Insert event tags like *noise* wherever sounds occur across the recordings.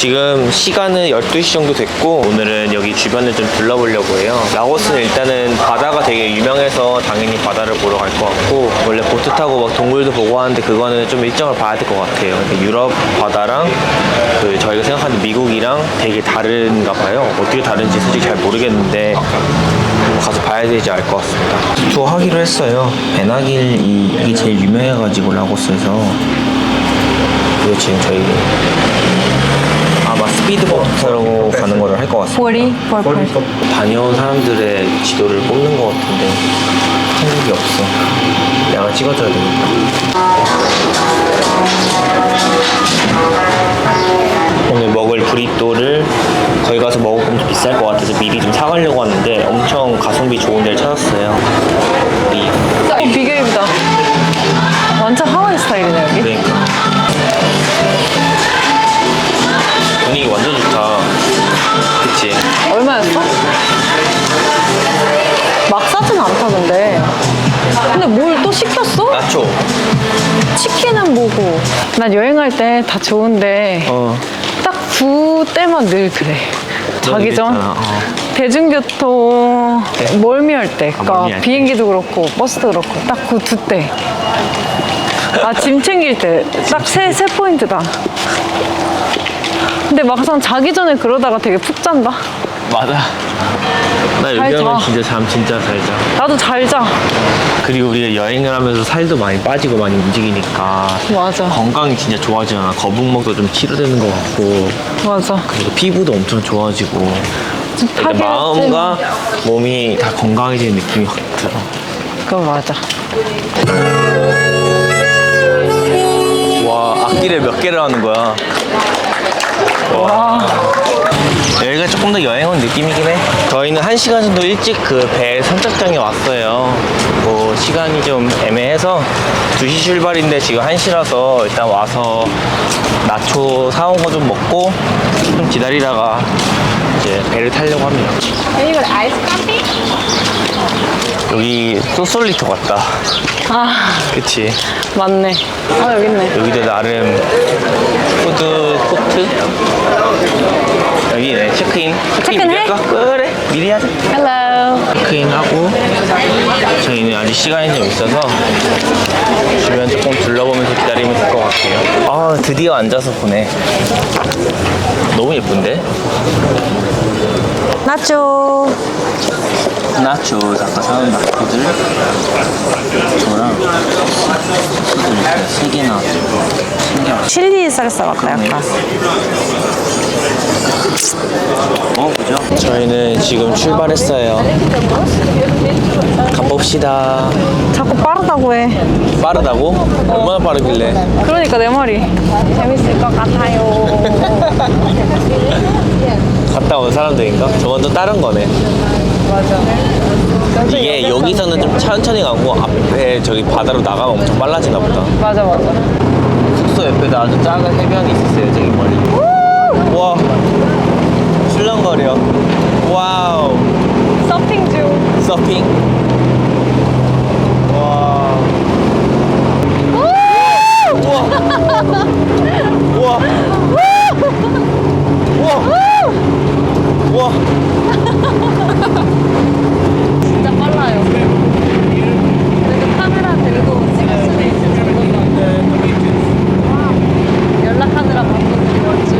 지금 시간은 12시 정도 됐고 오늘은 여기 주변을 좀 둘러보려고 해요. 라오스는 일단은 바다가 되게 유명해서 당연히 바다를 보러 갈 것 같고 원래 보트 타고 막 동물도 보고 하는데 그거는 좀 일정을 봐야 될 것 같아요. 근데 유럽 바다랑 그 저희가 생각하는 미국이랑 되게 다른가 봐요. 어떻게 다른지 솔직히 잘 모르겠는데 가서 봐야 되지 알것 같습니다. 투어 하기로 했어요. 베나길이 이게 제일 유명해가지고 라고스에서 그리고 지금 저희 타고 가는 거를 할 것 같습니다. 40 per person. 다녀온 사람들의 지도를 뽑는 것 같은데 한국이 없어. 내가 찍어줘야 되니까. 오늘 먹을 브리또를 거기 가서 먹으면 좀 비쌀 것 같아서 미리 좀 사가려고 하는데 엄청 가성비 좋은 데를 찾았어요. 이 어, 비교 나초. 치킨은 뭐고. 난 여행할 때 다 좋은데 어. 딱 두 때만 늘 그래. 자기 전 어. 대중교통 멀미할 때, 그러니까 멀미할 때. 비행기도 그렇고 버스도 그렇고 딱 그 두 때. 아 짐 챙길 때 딱 세 세 포인트다. 근데 막상 자기 전에 그러다가 되게 푹 잔다. 맞아. 나잘 여기 하면 자. 진짜 잠 진짜 잘 자. 나도 잘 자. 그리고 우리가 여행을 하면서 살도 많이 빠지고 많이 움직이니까 맞아. 건강이 진짜 좋아지잖아. 거북목도 좀 치료되는 것 같고 맞아. 그리고 피부도 엄청 좋아지고 타긴 마음과 몸이 다 건강해지는 느낌이 확 들어. 그건 맞아. 와 악기를 몇 개를 하는 거야. 와. 여기가 조금 더 여행 온 느낌이긴 해. 저희는 한 시간 정도 일찍 그 배 선착장에 왔어요. 뭐 시간이 좀 애매해서 2시 출발인데 지금 1시라서 일단 와서 나초 사온 거 좀 먹고 좀 기다리다가 이제 배를 타려고 합니다. 이거 아이스 커피? 여기 소솔리토 같다. 아, 그치? 맞네. 아, 여기 있네. 여기도 나름 푸드 코트? 여기네 체크인. 체크인 미리 해? 할까? 그래 미리 하자. 헬로. 체크인하고 저희는 아직 시간이 좀 있어서 주변 조금 둘러보면서 기다리면 될 것 같아요. 아 드디어 앉아서 보네. 너무 예쁜데? 나초. 나초 아까 사온 나초들 저랑 소스들 이렇게 세 개나 신기하다. 칠리 살사 같다, 약간. 먹어보죠. 저희는 지금 출발했어요. 가봅시다. 자꾸 빠르다고 해. 빠르다고? 얼마나 빠르길래? 그러니까 내 말이. 재밌을 것 같아요. *laughs* 갔다 온 사람들인가? 저건 또 다른 거네. 맞아. 이게 여기서는 좀 천천히 가고 앞에 저기 바다로 나가면 엄청 빨라지나 보다. 맞아, 맞아. 숙소 옆에도 아주 작은 해변이 있었어요, 저기 멀리. 와, 출렁거려. 와우, 서핑 중. 서핑. 와. 우와. 우와. 우와. 우와. 진짜 빨라요. 그래도 카메라 들고 찍을 수도 있을 정도다. 와, 연락하느라 바쁜데 열줄.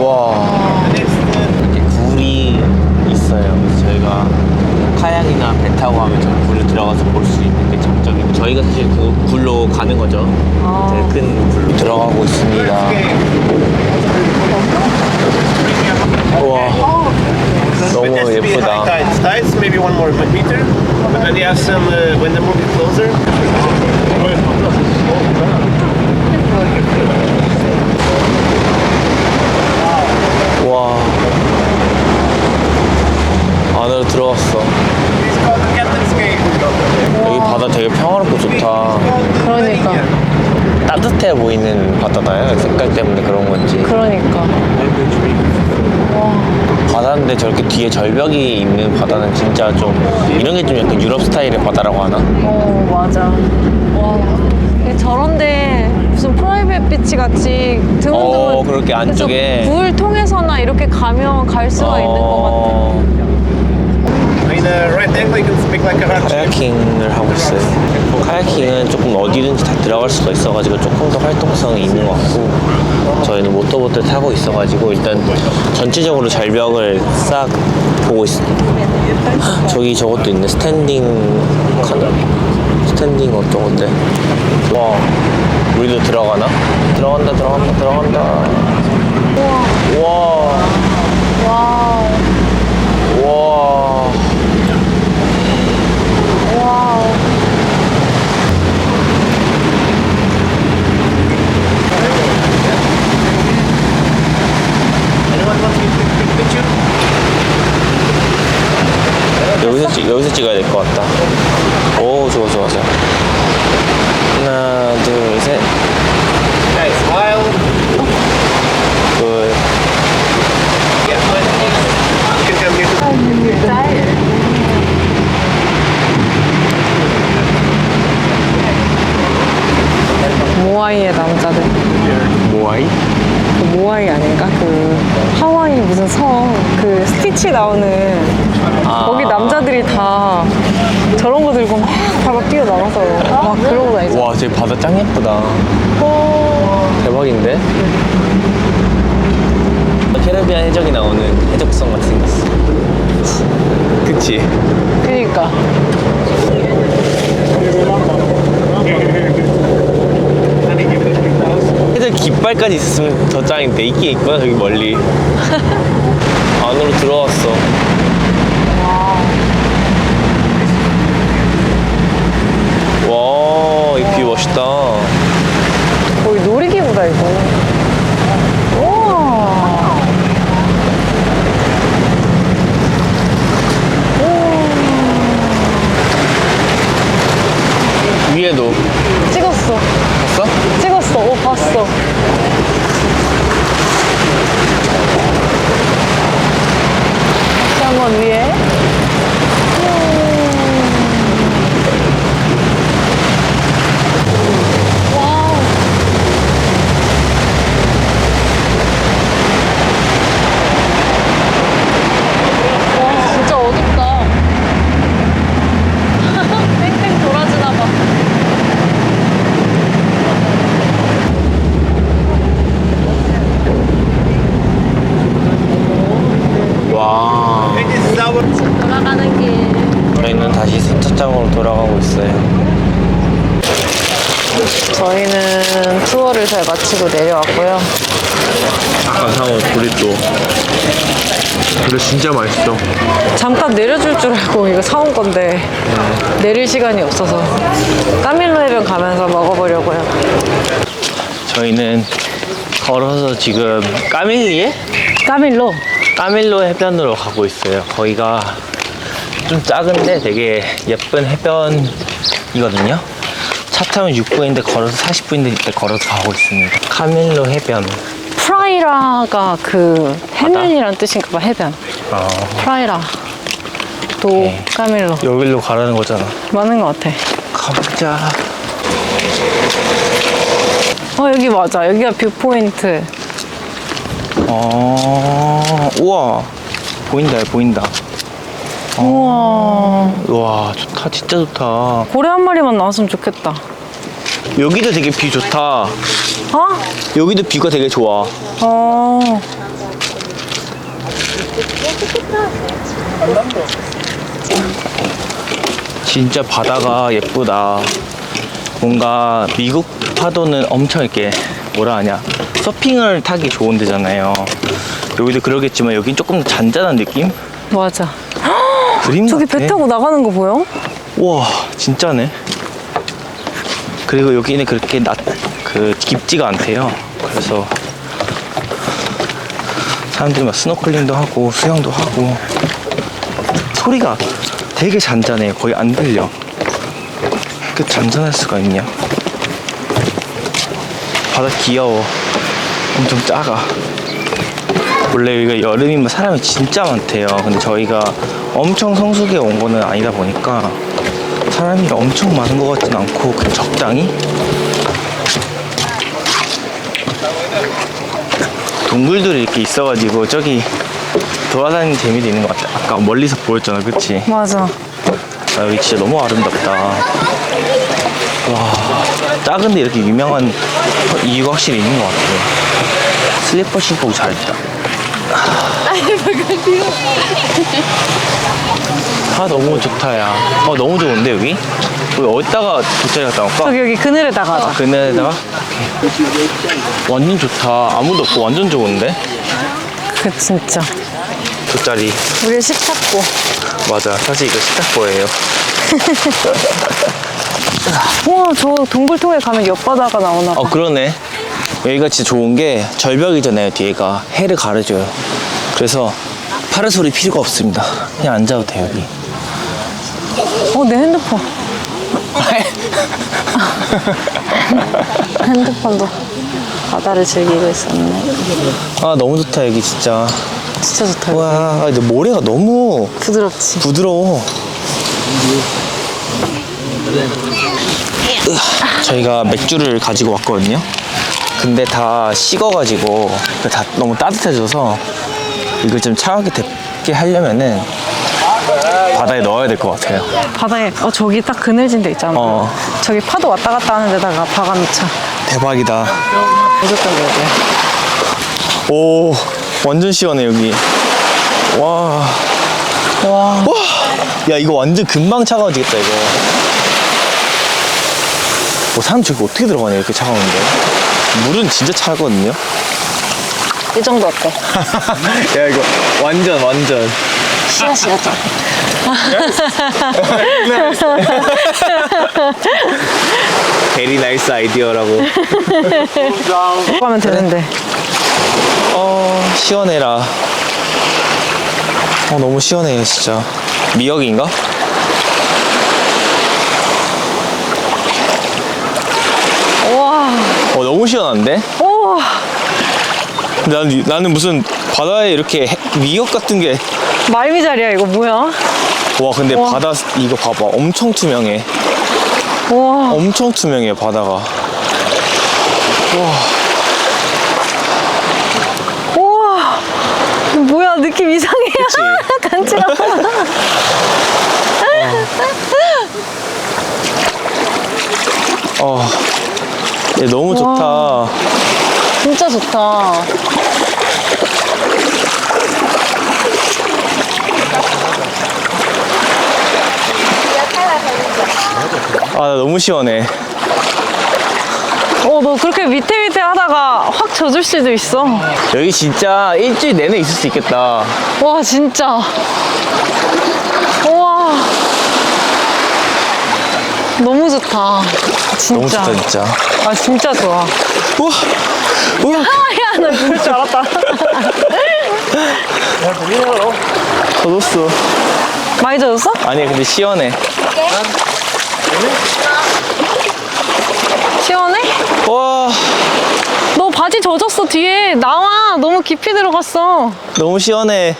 와. 이렇게 굴이 있어요. 그래서 저희가 카약이나 배 타고 하면 들어가서 볼 수 있는 게 장점이고 저희가 사실 그 굴로 가는 거죠. 아. 제일 큰 굴로 들어가고 있습니다. 와. 너무 예쁘다. high tides. Tides, maybe one more meter. But then you have some, uh, when the moon is closer. 와. 안으로 들어왔어. It's called the Captain's Cave. 여기 바다 되게 평화롭고 좋다. 그러니까. 따뜻해 보이는 바다다요. 색깔 때문에 그런 건지. 그러니까. 와. 근데 저렇게 뒤에 절벽이 있는 바다는 진짜 좀 이런 게 좀 약간 유럽 스타일의 바다라고 하나? 어 맞아. 와 저런데 무슨 프라이빗 비치 같이 드문드문. 어, 그렇게 안쪽에. 그래서 물 통해서나 이렇게 가면 갈 수가 있는 것 같아. 어, 카야킹을 하고 있어요. 카야킹은 조금 어디든지 다 들어갈 수가 있어가지고 조금 더 활동성이 있는 것 같고 저희는 모터보트를 타고 있어가지고 일단 전체적으로 절벽을 싹 보고 있습니다. *gasps* 저기 저것도 있네 스탠딩 카드 스탠딩 어떤 건데 와 우리도 들어가나? 들어간다 들어간다 들어간다 우와 와우. 우와 와우. Anyone want to take a quick picture? 여기서 찍 여기서 찍어야 될 것 같다. 오 좋아 좋아 좋아. 하나 둘 셋. Guys, smile. 둘. Yeah, you can come here to 모아이의 남자들. 모아이? 그 모아이 아닌가? 그 하와이 무슨 성, 그 스티치 나오는 아. 거기 남자들이 다 저런 거 들고 막 바다 뛰어나가서 막 그러고 다니죠. 와, 저 바다 짱 예쁘다. 대박인데? 캐리비안 해적이 나오는 해적성 같이 생겼어. 그치? 그니까. 해적 깃발까지 있었으면 더 짱인데 있긴 있구나 저기 멀리. *laughs* 안으로 들어왔어. 와, 이 뷰 멋있다. 거의 놀이기구다, 이거. 우와. 위에도 찍었어. 봤어? 찍었어. 오, 봤어. 다시 한번 위에. 음. 와우. 와, 진짜 어둡다. 뺑뺑 돌아주나 봐. 와. This is our 돌아가는 길. 저희는 다시 세차장으로 돌아가고 있어요. 저희는 투어를 잘 마치고 내려왔고요. 아까 사온 도리또. 근데 진짜 맛있어. 잠깐 내려줄 줄 알고 이거 사온 건데 내릴 시간이 없어서 까밀로 해변 가면서 먹어보려고요. 저희는 걸어서 지금 까밀리에? 까밀로? 까밀로 해변으로 가고 있어요. 거기가 좀 작은데 되게 예쁜 해변이거든요. 차 타면 6분인데 걸어서 40분인데 걸어서 가고 있습니다. 카밀로 해변. 프라이라가 그 해변이란 뜻인가 봐 해변. 어, 프라이라. 또 오케이. 까밀로. 여기로 가라는 거잖아. 맞는 것 같아. 가보자. 어 여기 맞아. 여기가 뷰포인트. 어, 우와. 보인다, 보인다. 우와. 우와, 좋다. 진짜 좋다. 고래 한 마리만 나왔으면 좋겠다. 여기도 되게 뷰 좋다. 어? 여기도 뷰가 되게 좋아. 어. 진짜 바다가 예쁘다. 뭔가 미국 파도는 엄청 이렇게 뭐라 하냐 서핑을 타기 좋은 데잖아요. 여기도 그러겠지만 여긴 조금 더 잔잔한 느낌? 맞아. 그림 저기 같아. 배 타고 나가는 거 보여? 와 진짜네. 그리고 여기는 그렇게 낮, 그 깊지가 않대요. 그래서 사람들이 막 스노클링도 하고 수영도 하고 소리가 되게 잔잔해요. 거의 안 들려. 그 잔잔할 수가 있냐? 바다 귀여워. 엄청 작아. 원래 여기가 여름이면 사람이 진짜 많대요. 근데 저희가 엄청 성수기에 온 거는 아니다 보니까 사람이 엄청 많은 것 같진 않고 그냥 적당히 동굴들이 이렇게 있어가지고 저기 돌아다니는 재미도 있는 것 같아. 아까 멀리서 보였잖아, 그치? 맞아. 아, 여기 진짜 너무 아름답다. 와, 작은데 이렇게 유명한 이유가 확실히 있는 것 같아요. 슬리퍼 신고 잘했다. *laughs* 아, 너무 좋다, 야. 어, 너무 좋은데, 여기? 우리 어디다가 돗자리 갖다 놓을까? 저기 여기 그늘에다가 하자. 그네다가 완전 좋다. 아무도 없고 완전 좋은데? 그 진짜. 돗자리. 우리 식탁고. 맞아. 사실 이거 식탁보예요. *laughs* 우와 저 동굴통에 가면 옆바다가 나오나 봐. 어 그러네 여기가 진짜 좋은 게 절벽이잖아요 뒤에가 해를 가려줘요 그래서 파라솔이 필요가 없습니다 그냥 앉아도 돼요 여기 어, 내 핸드폰. *laughs* 핸드폰도 바다를 즐기고 있었네. 아 너무 좋다 여기 진짜 진짜 좋다. 와 아, 근데 모래가 너무 부드럽지. 부드러워 으아, 저희가 맥주를 가지고 왔거든요 근데 다 식어가지고 다 너무 따뜻해져서 이걸 좀 차갑게 됐게 하려면은 바다에 넣어야 될 것 같아요 바다에 어 저기 딱 그늘진 데 있잖아. 어. 저기 파도 왔다 갔다 하는 데다가 박아놓자. 대박이다. 무조건 넣어야 돼. 오, 완전 시원해, 여기. 와. 와. 와. 야, 이거 완전 금방 차가워지겠다, 이거. 어, 사람 저기 어떻게 들어가냐, 이렇게 차가운데. 물은 진짜 차거든요. 이 정도 어때? *laughs* 야, 이거 완전, 완전. 씨앗이었죠. 베리 나이스 아이디어라고. 하면 되는데. 어, 시원해라. 어, 너무 시원해요, 진짜. 미역인가? 우와. 어, 너무 시원한데? 우와. 난, 나는 무슨 바다에 이렇게 해- 미역 같은 게. 말미잘이야 이거 뭐야? 와, 근데 우와. 바다, 이거 봐봐. 엄청 투명해. 우와. 엄청 투명해, 바다가. 우와. 뭐야 느낌 이상해. 간지러워. *laughs* *laughs* 어. 얘 너무 좋다. 진짜 좋다. 아, 나 너무 시원해. 어, 너 그렇게 밑에 밑에 하다가 확 젖을 수도 있어. 여기 진짜 일주일 내내 있을 수 있겠다. 와, 진짜. 우와. 너무 좋다. 진짜. 너무 좋다, 진짜. 아, 진짜 좋아. 우와! 우와! 아, 야, 나 죽을 *laughs* 줄 알았다. 젖었어. 많이 젖었어? 아니, 근데 시원해. 시원해? 와, 너 바지 젖었어, 뒤에. 나와. 너무 깊이 들어갔어. 너무 시원해.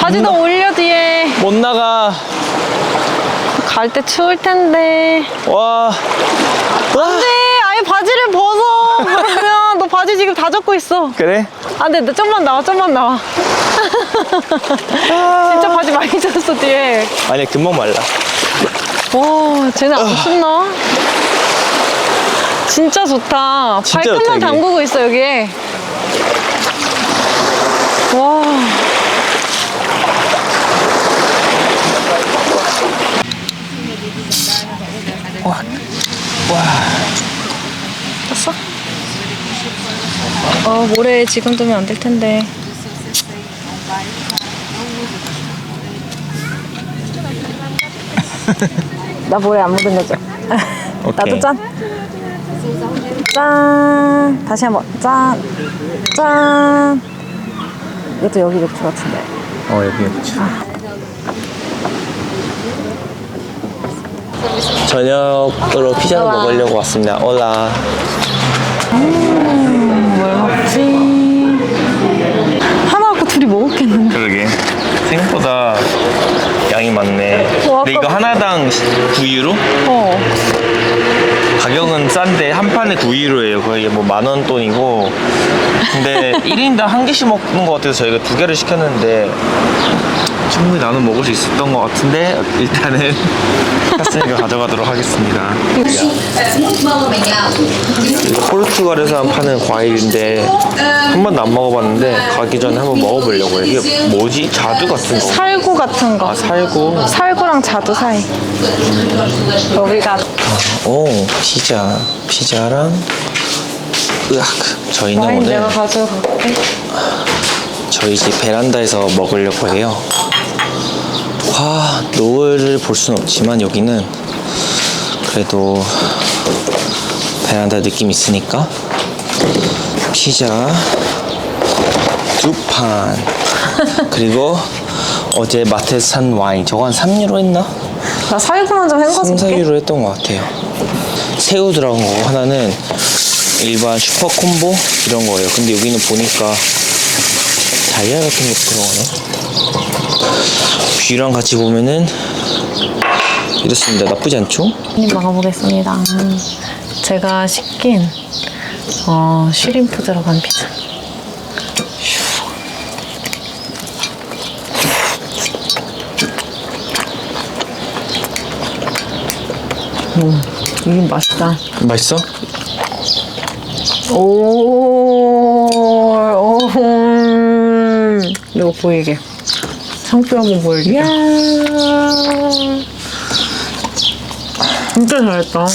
바지 더 올려, 뒤에. 못 나가. 갈 때 추울 텐데. 와. 와. 안 돼! 아예 바지를 벗어! *laughs* 바지 지금 다 젖고 있어. 그래? 안 돼, 너 좀만 나와, 좀만 나와. 진짜 바지 많이 젖었어, 뒤에. 아니야, 금방 말라. 와, 쟤네 안 춥나? 진짜 좋다. 진짜 좋다, 발끝만. 담그고 있어, 여기에. 와. 떴어? 어, 모레 지금 두면 안 될 텐데. 나 모래 안 묻은 거죠? *laughs* 오케이. 나도 짠. 짠. 다시 한번 짠. 짠. 이것도 여기 맥주 같은데. 어, 여기 있지. 저녁으로 피자 올라. 먹으려고 왔습니다. 올라. 음, 뭘 먹지? 하나고 둘이 먹었겠는데. 생각보다 양이 많네. 뭐, 근데 이거 뭐- 하나당 9유로? 어. 가격은 싼데 한 판에 9유로예요. 그게 뭐만 원 돈이고. 근데 *laughs* 1인당 한 개씩 먹는 것 같아서 저희가 두 개를 시켰는데 충분히 나눠 먹을 수 있었던 것 같은데 일단은 *laughs* 카스니가 가져가도록 하겠습니다. 이거 포르투갈에서 파는 과일인데 한 번도 안 먹어봤는데 가기 전에 한번 먹어보려고요. 이게 뭐지? 자두 같은 거. 살구 같은 거. 아 살고. 살구랑 자두 사이. 우리가 오 피자. 피자랑 으악. 저희는 와인 오늘 내가 가져갈게. 저희 집 베란다에서 먹으려고 해요. 와, 노을을 볼순 없지만 여기는 그래도 베란다 느낌 있으니까 피자 두 판 *laughs* 그리고 어제 마트에서 산 와인 저거 한 3유로 했나? 나 살구만 좀 헹궈서 3, 줄게. 4유로 했던 것 같아요. 새우 들어간 거 하나는 일반 슈퍼 콤보 이런 거예요. 근데 여기는 보니까 다이아 같은 게 들어가네. 뷰랑 같이 보면은 이렇습니다. 나쁘지 않죠? 한입 먹어보겠습니다. 제가 시킨 어, 쉬림프 들어간 피자. 음, 이게 맛있다. 맛있어? 오, 오, 음. 이거 보이게. 상표 한번 보여줄게. 이야. 진짜 잘했다.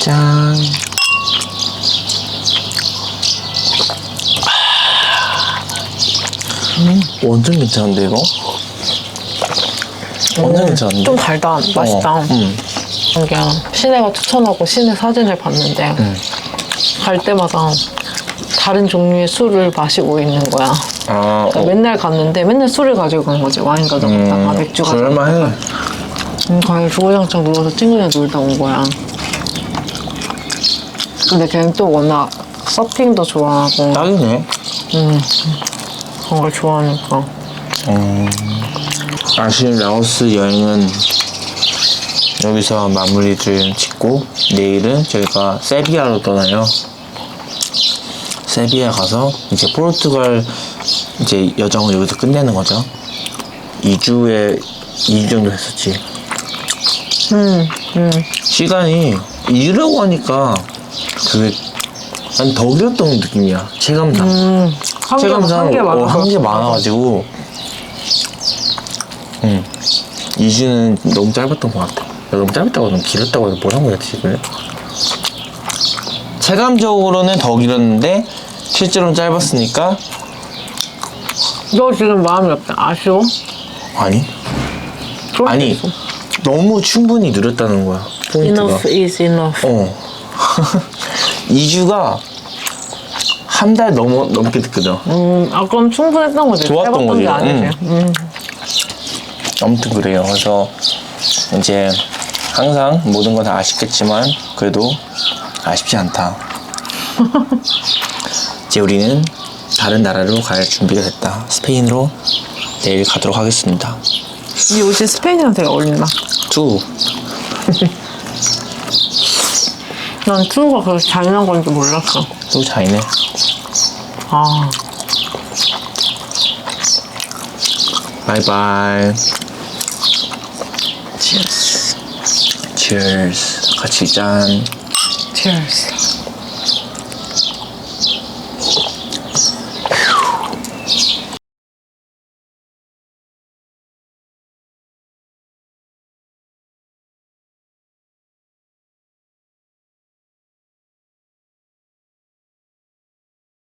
짠. 완전 괜찮은데 이거? 완전 괜찮은데? 좀 달다. 맛있다. 어, 음. 그냥 시내가 추천하고 시내 사진을 봤는데 갈 때마다 다른 종류의 술을 마시고 있는 거야. 아, 그러니까 어. 맨날 갔는데 맨날 술을 가지고 간 거지. 와인 가져갔다가 맥주 가져갔다가. 그럴만해. 음, 거기 주구장창 누워서 친구랑 놀다 온 거야. 근데 걔는 또 워낙 서핑도 좋아하고 딱이네. 그런 걸 좋아하니까. 아쉬운 라오스 여행은 여기서 마무리를 짓고 내일은 저희가 세비야로 떠나요. 세비야 가서 이제 포르투갈 이제 여정을 여기서 끝내는 거죠. 2주에 2주 정도 했었지. 음, 음. 시간이 이러고 하니까 그게 아니 더 길었던 느낌이야. 체감상. 음. 체감상 한개 많아. 어, 한게 많아가지고 응 2주는 너무 짧았던 것 같아 너무 짧았다고 너무 길었다고 해서 뭐라고 해야 되지 그래? 체감적으로는 더 길었는데 실제로는 짧았으니까 너 지금 마음이 어때? 아쉬워? 아니 그럴 수 아니 있어. 너무 충분히 느렸다는 거야 포인트가 Enough is enough. 어 *laughs* 2주가 한 달 넘어 넘게 됐거든 음, 아, 그럼 충분했던 거지. 좋았던 짧았던 거지. 게 아니지. 음. 아무튼 그래요. 그래서 이제 항상 모든 건 다 아쉽겠지만 그래도 아쉽지 않다. *laughs* 이제 우리는 다른 나라로 갈 준비가 됐다. 스페인으로 내일 가도록 하겠습니다. 이 옷이 스페인이랑 되게 어울린다. 투. *laughs* 난 투가 그렇게 잔인한 건지 몰랐어. 또 자이네. 아, 바이바이. cheers. Cheers. 같이 짠. cheers.